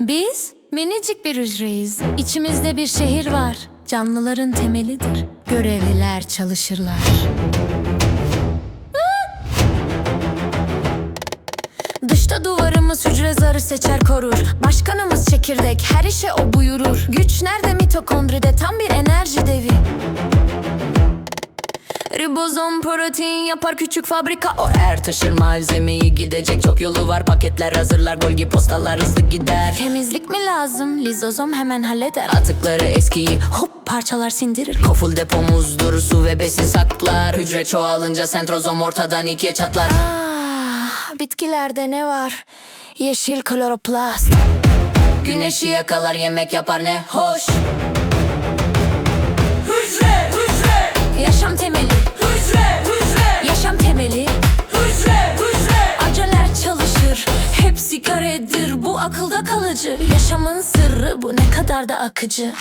Biz minicik bir hücreyiz. İçimizde bir şehir var. Canlıların temelidir. Görevliler çalışırlar. Dışta duvarımız hücre zarı seçer korur Başkanımız çekirdek her işe o buyurur Güç nerede mitokondride tam bir enerji devi Ribozom protein yapar küçük fabrika. O er taşır malzemeyi gidecek çok yolu var. Paketler hazırlar Golgi postalar hızlı gider. Temizlik mi lazım? Lizozom hemen halleder. Atıkları eskiyi hop parçalar sindirir. Koful depomuzdur su ve besin saklar. Hücre çoğalınca sentrozom ortadan ikiye çatlar. Ah, bitkilerde ne var? Yeşil kloroplast. Güneşi yakalar yemek yapar ne hoş Hepsi karedir bu akılda kalıcı. Yaşamın sırrı bu ne kadar da akıcı